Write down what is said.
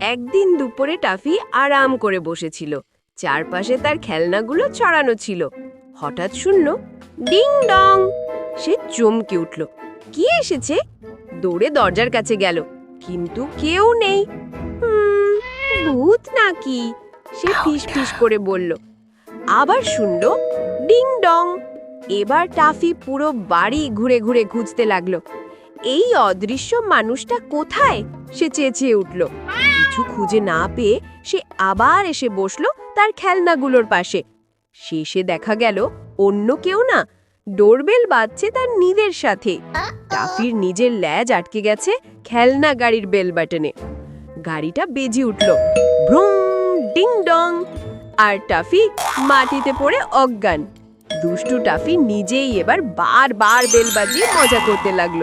একদিন দুপুরে টাফি আরাম করে বসেছিল। চারপাশে তার খেলনাগুলো ছড়ানো ছিল। হঠাৎ শুনল ডিং ডং সে চমকে উঠল। কি এসেছে? দৌড়ে দরজার কাছে গেল কিন্তু কেউ নেই। "হুম, ভূত নাকি? সে ফিস ফিস করে বলল। আবার শুনল ডিং ডং। এবার টাফি পুরো বাড়ি ঘুরে ঘুরে খুঁজতে লাগল। এই অদৃশ্য মানুষটা কোথায়? সে চেঁচিয়ে উঠল। কিছু খুঁজে না পেয়ে সে আবার এসে বসল তার খেলনাগুলোর পাশে। শেষে দেখা গেল অন্য কেউ না, ডোরবেল বাজছে তার নিজের সাথে। টাফির নিজের ল্যাজ আটকে গেছে খেলনা গাড়ির বেল বাটনে। গাড়িটা বেজে উঠল। ভ্রুম ডিং ডং, আর টাফি মাটিতে পড়ে অজ্ঞান। দুষ্টু টাফি নিজেই এবার বারবার বেল বাজিয়ে মজা করতে লাগল।